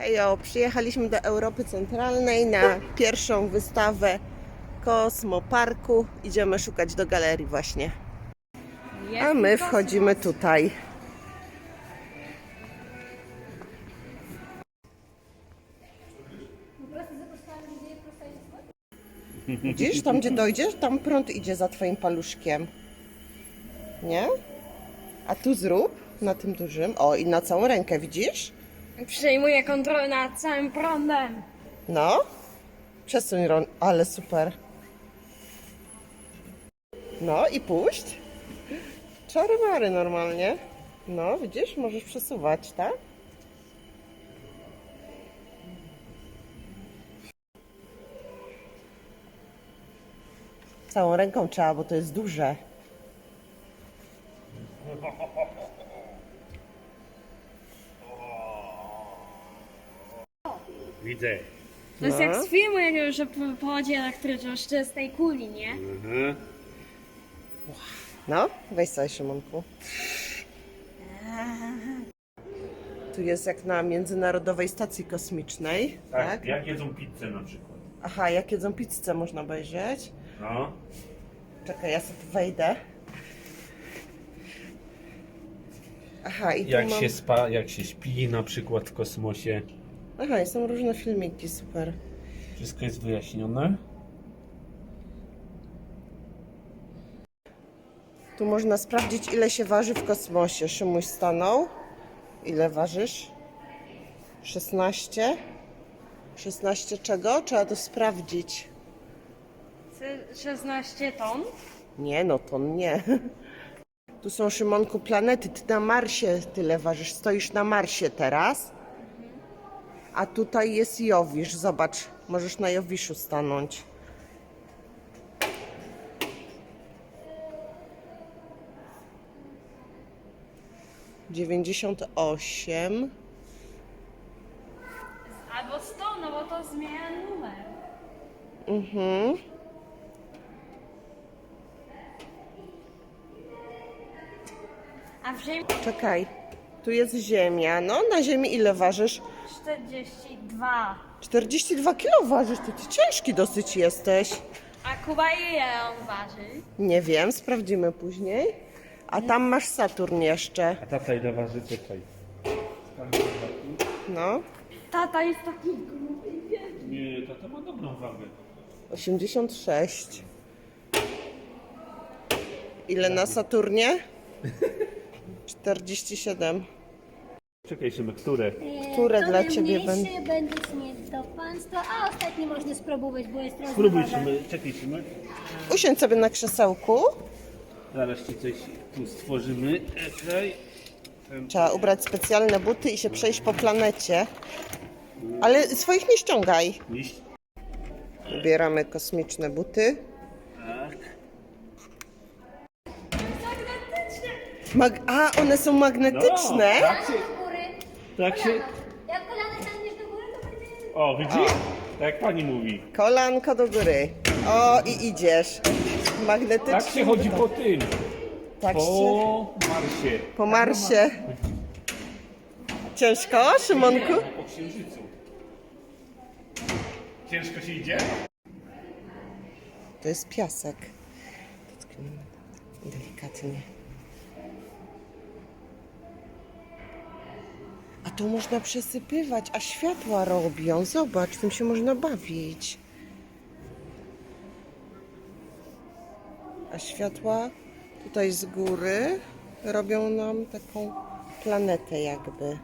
Hejo, przyjechaliśmy do Europy Centralnej na pierwszą wystawę Kosmoparku. Idziemy szukać do galerii właśnie. A my wchodzimy tutaj. Widzisz, tam gdzie dojdziesz, tam prąd idzie za twoim paluszkiem. Nie? A tu zrób na tym dużym. O, i na całą rękę, widzisz? Przejmuję kontrolę nad całym prądem. No. Przesuń ron. Ale super. No i puść. Czary mary normalnie. No, widzisz, możesz przesuwać, tak? Całą ręką trzeba, bo to jest duże. Widzę. To jest jak z filmu jakiegoś o powodzie elektrycznej, z czystej kuli, nie? Mhm. No, weź sobie Szymonku. Tu jest jak na Międzynarodowej Stacji Kosmicznej, Tak, tak? jak jedzą pizzę na przykład. Aha, jak jedzą pizzę można obejrzeć. No. Czekaj, ja sobie tu wejdę. Aha, i tu Jak mam... się spa, jak się śpi na przykład w kosmosie. Aha, i są różne filmiki, super. Wszystko jest wyjaśnione. Tu można sprawdzić, ile się waży w kosmosie. Szymuś stanął. Ile ważysz? 16? 16 czego? Trzeba to sprawdzić. C- 16 ton. Nie, no to nie. Tu są, Szymonku, planety. Ty na Marsie tyle ważysz. Stoisz na Marsie teraz. A tutaj jest Jowisz. Zobacz, możesz na Jowiszu stanąć. Dziewięćdziesiąt osiem. Albo 100, no bo to zmienia numer. Mhm. A w ziemi Czekaj. Tu jest Ziemia. No, na Ziemi ile ważysz? 42. 42 kilo ważysz. Ty, ty ciężki dosyć jesteś. A Kuba ile on waży? Nie wiem, sprawdzimy później. A tam masz Saturn jeszcze. A tata ile waży? Czekaj. No, Tata jest taki gruby. Nie, tata ma dobrą wagę. 86. Ile na Saturnie? 47. Czekaj, Szymek, które? Które to dla ciebie najmniejszy będzie śmieć do państwa, a ostatni można spróbować, bo jest trochę Spróbuj. Szymek. Czekaj, Szymek. Usiądź sobie na krzesełku. Zaraz ci coś tu stworzymy. Czekaj. Trzeba ubrać specjalne buty i się przejść po planecie. Ale swoich nie ściągaj. Liść. Ubieramy kosmiczne buty. Tak. Mag A, one są magnetyczne. No, tak się. Tak się... Jak kolana staniesz do góry, to będzie... O, widzisz? Tak jak pani mówi. Kolanko do góry. O, i idziesz. Magnetycznie. Tak się chodzi po tym. Tak się. Po Marsie. Po Marsie. Ciężko, Szymonku? Po księżycu. Ciężko się idzie? To jest piasek. Dotkniemy tak delikatnie. A tu można przesypywać, a światła robią. Zobacz, tym się można bawić. A światła tutaj z góry robią nam taką planetę jakby.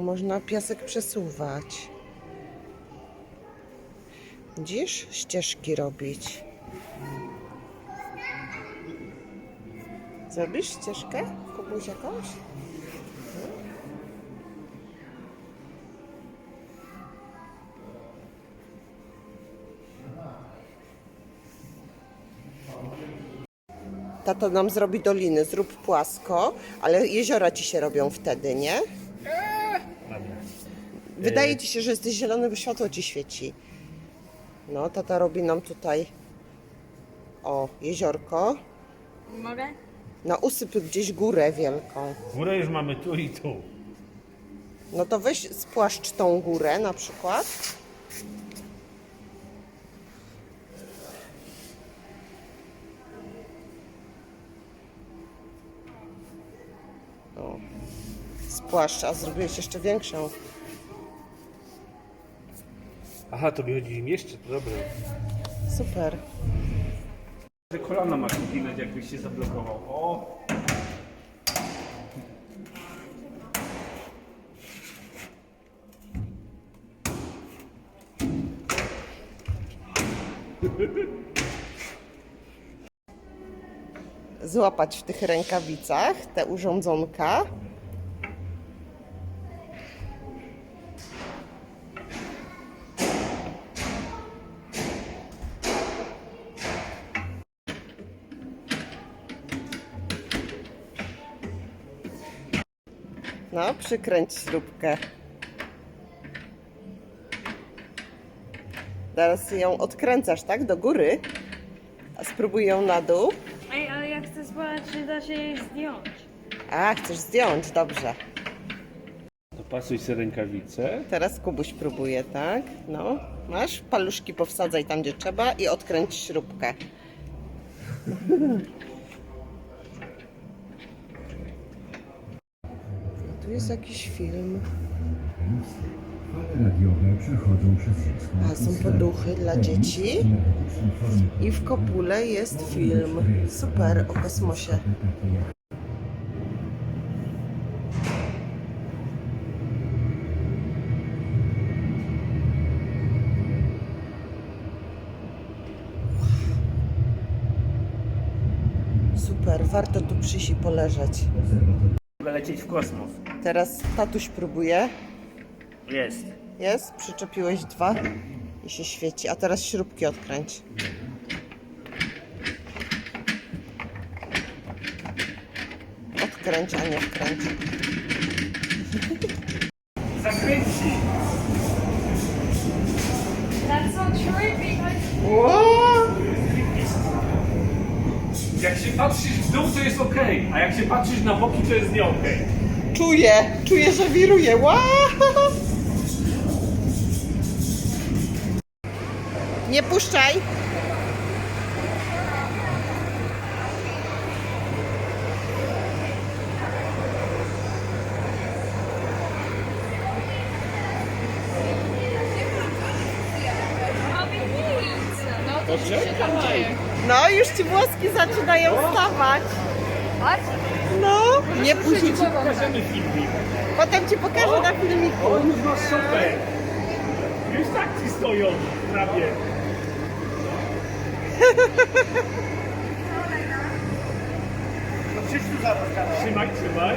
Można piasek przesuwać. Widzisz? Ścieżki robić. Zrobisz ścieżkę? Kubuś jakąś? Tato nam zrobi doliny, zrób płasko, ale jeziora ci się robią wtedy, nie? Wydaje ci się, że jesteś zielony, bo światło ci świeci. No, tata robi nam tutaj o jeziorko. Mogę? No, usyp gdzieś górę wielką. Górę już mamy tu i tu. No to weź spłaszcz tą górę na przykład. O. Spłaszcz, a zrobiłeś jeszcze większą. Aha, to chodzi im jeszcze, to dobre. Super. Że kolana masz uginać, jakbyś się zablokował. O! Złapać w tych rękawicach te urządzonka. No, przykręć śrubkę. Teraz ją odkręcasz, tak? Do góry. A spróbuj ją na dół. Się jej zdjąć. A, chcesz zdjąć, dobrze. Dopasuj sobie rękawice. Teraz Kubuś próbuje, tak? No, masz? Paluszki powsadzaj tam, gdzie trzeba i odkręć śrubkę. Tu jest jakiś film. Fale radiowe przechodzą przez ziemską A, są atmosferę. poduchy dla Te dzieci. formy I w kopule jest film. Super, o kosmosie. takie jak Super, warto tu przyjść i poleżeć. obserwator Lecieć w kosmos. Teraz tatuś próbuje. Jest. Jest, przyczepiłeś dwa i się świeci. A teraz śrubki odkręć. Odkręć, a nie wkręć. Zakręci! That's so trippy. Jak się patrzysz w dół, to jest ok, a jak się patrzysz na boki, to jest nie ok. Czuję, czuję, że wiruje. Wow! Nie puszczaj. No, już ci włoski zaczynają stawać. No, nie puszczaj. Pokażemy filmik. Potem ci pokażę na filmiku. O, już masz super! Już tak ci stoją prawie. No przyjdź tu zaraz, Trzymaj, trzymaj.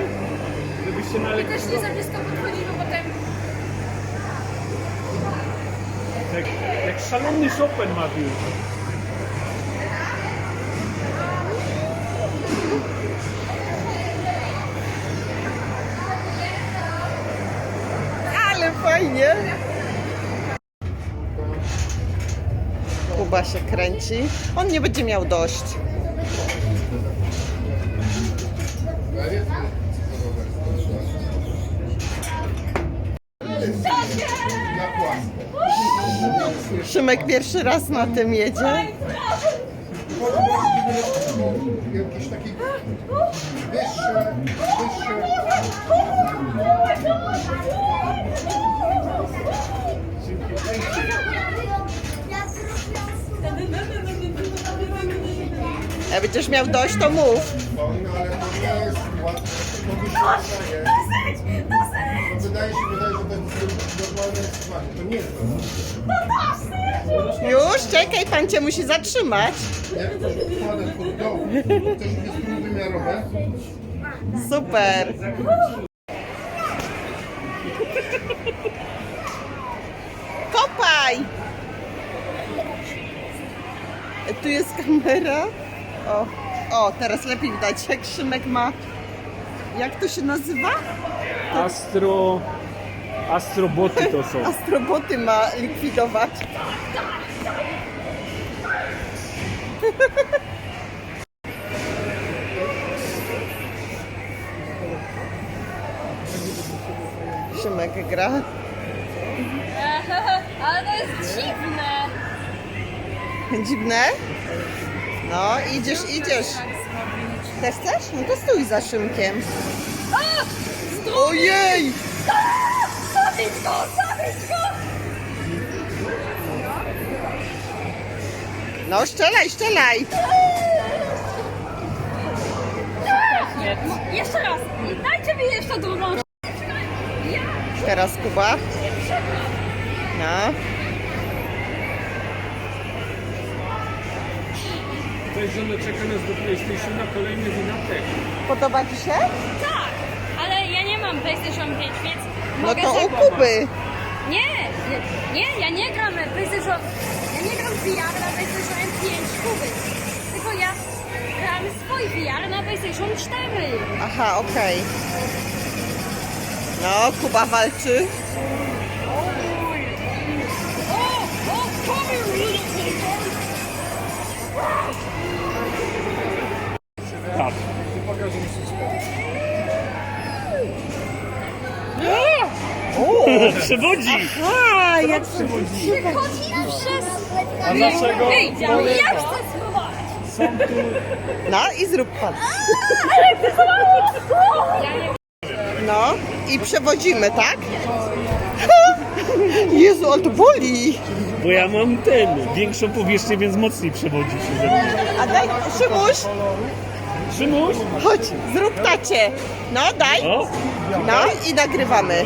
Żebyś się na Też nie za blisko podchodzimy, bo potem... Jak, jak szalony Chopin ma już. Fajnie. Kuba się kręci. On nie będzie miał dość. Szymek pierwszy raz na tym jedzie. Jakieś takie wyższe, wyższe. Jak będziesz miał dość, to mów. No ale to nie jest łatwe. To wydaje, to wydaje się, że to jest normalne. To nie jest normalne. Już, czekaj, pan cię musi zatrzymać. Jak to wkładasz pod dołu, to też jest trójwymiarowe. Super. Kopaj! Tu jest kamera. O, o, teraz lepiej widać, jak Szymek ma. Jak to się nazywa? Astro... Astroboty to są. Astroboty ma likwidować. Szymek gra. Ale to jest dziwne. Dziwne? No, idziesz, idziesz. Też chcesz? No to stój za Szymkiem. Ojej! Zabić go, zabić go! No, strzelaj, strzelaj! Jeszcze raz. Dajcie mi jeszcze drugą. Teraz Kuba. No. Ktoś żonę czeka nas do PlayStation na kolejny wydatek. Podoba Ci się? Tak, ale ja nie mam PlayStation 5, więc No mogę to u. Kuby. Nie, nie, ja nie gram PlayStation. Ja nie gram VR na PlayStation 5 Kuby. Tylko ja gram swój VR na PlayStation 4. Aha, okej. No, Kuba walczy. Przewodzi! A, jak Przychodzi przez... A dlaczego? Ej, ja chcę spróbować. No i zrób pan. No i przewodzimy, tak? Jezu, on to boli. Bo ja mam ten, większą powierzchnię, więc mocniej przewodzi się ze mnie. A daj, Szymuś, Szymuś? chodź, zrób tacie. No, daj. O! No i nagrywamy.